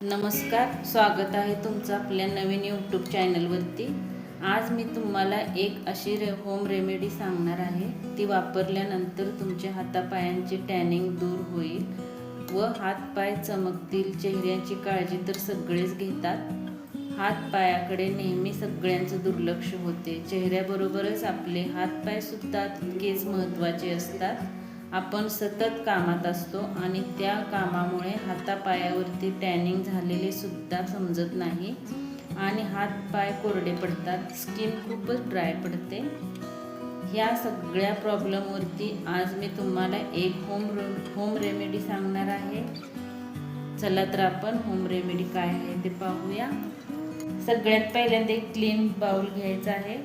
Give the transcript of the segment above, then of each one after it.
नमस्कार स्वागत आहे तुमचं आपल्या नवीन यूट्यूब चॅनलवरती आज मी तुम्हाला एक अशी रे होम रेमेडी सांगणार आहे. ती वापरल्यानंतर तुमच्या हातापायांची टॅनिंग दूर होईल व हातपाय चमकतील चेहऱ्याची काळजी तर सगळेच घेतात. हातपायाकडे नेहमी सगळ्यांचं दुर्लक्ष होते. चेहऱ्याबरोबरच आपले हातपायसुद्धा तितकेच महत्त्वाचे असतात. आपण सतत कामात असतो आणि त्या कामामुळे हातापायावरती टॅनिंग झालेले सुद्धा समजत नाही आणि हात पाय कोरडे पडतात स्किन खूपच ड्राय पडते. ह्या सगळ्या प्रॉब्लेमवरती आज मी तुम्हाला एक होम होम रेमेडी सांगणार आहे. चला तर आपण होम रेमेडी काय आहे ते पाहूया. सगळ्यात पहिल्यांदा एक क्लीन बाउल घ्यायचा आहे.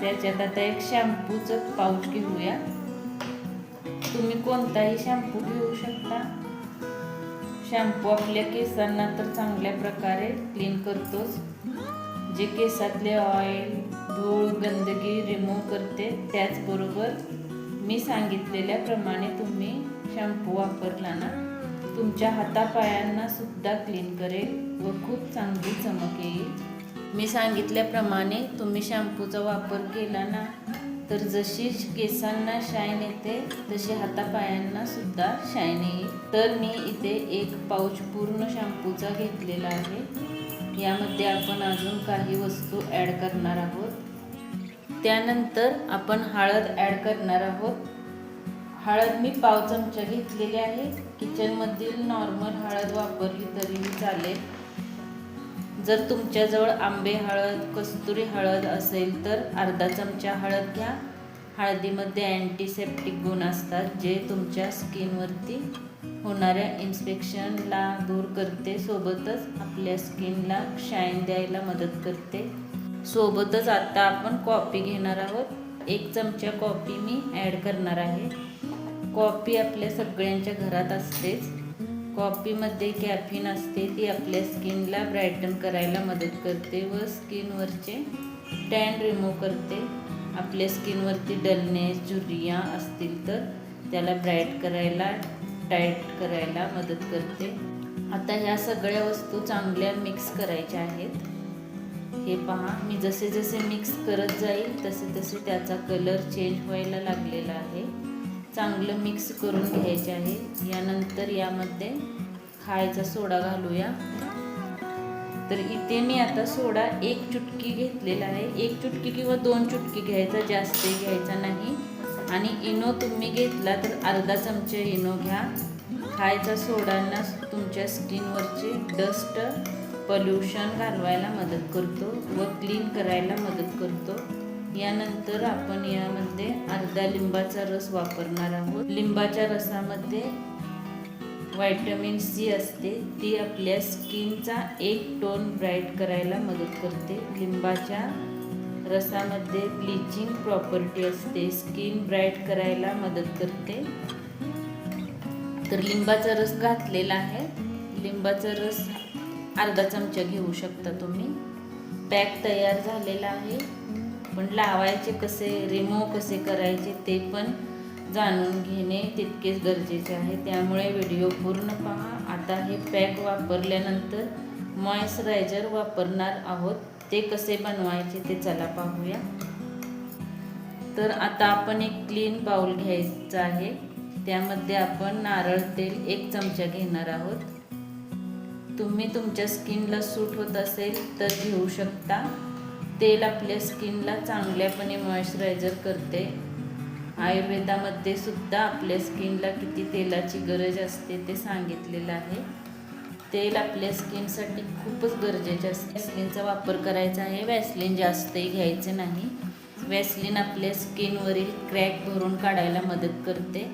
त्याच्यात आता एक शॅम्पूचं पाऊच घेऊया. तुम्ही कोणताही शॅम्पू घेऊ शकता. शॅम्पू आपल्या केसांना तर चांगल्या प्रकारे क्लीन करतोच. जे केसातले ऑइल धूळ गंदगी रिमूव्ह करते त्याचबरोबर मी सांगितलेल्याप्रमाणे तुम्ही शॅम्पू वापरला ना तुमच्या हातापायांना सुद्धा क्लीन करेल व खूप चांगली चमक येईल. मी सांगितल्याप्रमाणे तुम्ही शॅम्पूचा वापर केला ना तर जशी केसांना शाईन येते तशी हातापायांना सुद्धा शाईन येईल. तर मी इथे एक पाऊच पूर्ण शॅम्पूचा घेतलेला आहे. यामध्ये आपण अजून काही वस्तू ॲड करणार आहोत. त्यानंतर आपण हळद ॲड करणार आहोत. हळद मी पाव चमचा घेतलेली आहे. किचनमधील नॉर्मल हळद वापरली तरीही चालेल. जर तुमच्याजवळ आंबे हळद कस्तुरी हळद असेल तर अर्धा चमचा हळद घ्या. हळदीमध्ये अँटीसेप्टिक गुण असतात जे तुमच्या स्किनवरती होणाऱ्या इन्स्पेक्शनला दूर करते सोबतच आपल्या स्किनला शाईन द्यायला मदत करते. सोबतच आता आपण कॉफी घेणार आहोत. एक चमचा कॉफी मी ॲड करणार आहे. कॉफी आपल्या सगळ्यांच्या घरात असतेच. कॉफीमध्ये कॅफिन असते ती आपल्या स्किनला ब्राईटन करायला मदत करते व स्किनवरचे टॅन रिमूव्ह करते. आपल्या स्किनवरती डलनेस झुरिया असतील तर त्याला ब्राईट करायला टाईट करायला मदत करते. आता ह्या सगळ्या वस्तू चांगल्या मिक्स करायच्या आहेत. हे पहा मी जसे जसे मिक्स करत जाईल तसे तसे त्याचा कलर चेंज व्हायला लागलेला आहे. चांगलं मिक्स करून घ्यायचे आहे. यानंतर यामध्ये खायचा सोडा घालूया. तर इथे मी आता सोडा एक चुटकी घेतलेला आहे. एक चुटकी किंवा दोन चुटकी घ्यायचा जास्त घ्यायचा नाही. आणि इनो तुम्ही घेतला तर अर्धा चमचा इनो घ्या. खायचा सोडांना तुमच्या स्किनवरचे डस्ट पल्युशन घालवायला मदत करतो व क्लीन करायला मदत करतो. यानंतर आपण यामध्ये अर्धा लिंबाचा रस वापरणार आहोत. लिंबाच्या रसामध्ये व्हायटमिन सी असते. ती आपल्या स्किनचा एक टोन ब्राईट करायला मदत करते. लिंबाच्या रसामध्ये ब्लिचिंग प्रॉपर्टी असते. स्किन ब्राईट करायला मदत करते. तर लिंबाचा रस घातलेला आहे. लिंबाचा रस अर्धा चमचा घेऊ शकता तुम्ही. पॅक तयार झालेला आहे. पण लावायचे कसे रिमूव्ह कसे करायचे ते पण जाणून घेणे तितकेच गरजेचे आहे. त्यामुळे व्हिडिओ पूर्ण पहा. आता हे पॅक वापरल्यानंतर मॉइश्चरायझर वापरणार आहोत. ते कसे बनवायचे ते चला पाहूया. तर आता आपण एक क्लीन बाउल घ्यायचा आहे. त्यामध्ये आपण नारळ तेल एक चमचा घेणार आहोत. तुम्ही तुमच्या स्किनला सूट होत असेल तर घेऊ शकता. तेल आपल्या स्किनला चांगल्यापणे मॉइश्चरायझर करते. आयुर्वेदामध्ये सुद्धा आपल्या स्किनला किती तेलाची गरज असते ते सांगितलेलं आहे. तेल आपल्या स्किनसाठी खूपच गरजेचे असते. वॅसलिनचा वापर करायचा आहे. वॅसलिन जास्तही घ्यायचे नाही. वॅसलिन आपल्या स्किनवरील क्रॅक भरून काढायला मदत करते.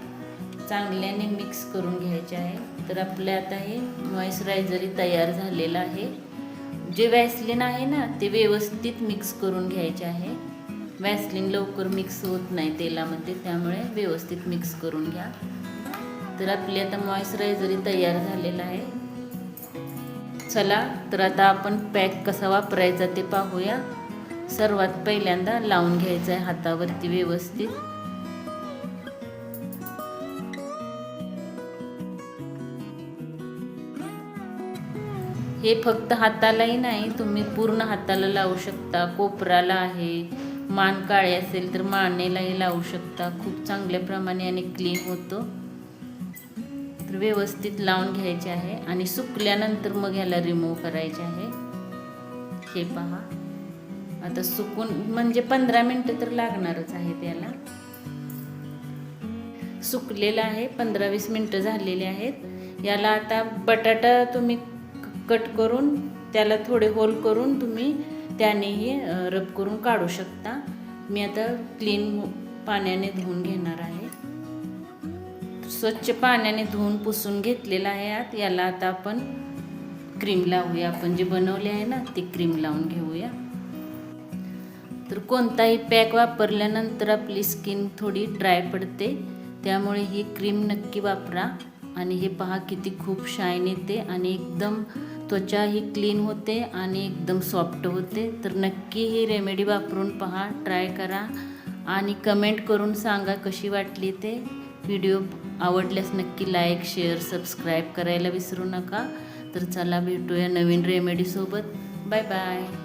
चांगल्याने मिक्स करून घ्यायचे आहे. तर आपल्या आता हे मॉइश्चरायझरही तयार झालेलं आहे. जे वॅसलिन आहे ना ते व्यवस्थित मिक्स करून घ्यायचे आहे. वॅसलिन लवकर मिक्स होत नाही तेलामध्ये त्यामुळे व्यवस्थित मिक्स करून घ्या. तर आपली आता मॉइश्चरायझरही तयार झालेला आहे. चला तर आता आपण पॅक कसा वापरायचा ते पाहूया. सर्वात पहिल्यांदा लावून घ्यायचं आहे हातावरती व्यवस्थित. हे फक्त हातालाही नाही तुम्ही पूर्ण हाताला लावू शकता. कोपराला आहे. मान काळे असेल तर मानेलाही लावू शकता. खूप चांगल्या प्रमाणे आणि क्लीन होतो. तर व्यवस्थित लावून घ्यायचे आहे आणि सुकल्यानंतर मग ह्याला रिमूव्ह करायचे आहे. हे पहा. आता सुकून म्हणजे पंधरा मिनटं तर लागणारच आहे त्याला सुकलेलं आहे पंधरा वीस मिनटं झालेली आहेत. याला आता बटाटा तुम्ही कट करून त्याला थोडे होल करून तुम्ही त्यानेही रब करून काढू शकता. मी आता क्लीन पाण्याने धुवून घेणार आहे. स्वच्छ पाण्याने धुवून पुसून घेतलेलं आहे आत. याला आता आपण क्रीम लावूया. आपण जे बनवले आहे ना ती क्रीम लावून घेऊया. तर कोणताही पॅक वापरल्यानंतर आपली स्किन थोडी ड्राय पडते. त्यामुळे ही क्रीम नक्की वापरा. आणि हे पहा किती खूप शाईन येते. आणि एकदम त्वचा ही क्लीन होते आणि एकदम सॉफ्ट होते. तर नक्की ही रेमेडी वापरून पहा ट्राय करा आणि कमेंट करून सांगा कशी वाटली ते. व्हिडिओ आवडल्यास नक्की लाईक शेअर सबस्क्राईब करायला विसरू नका. तर चला भेटूया नवीन रेमेडीसोबत बाय बाय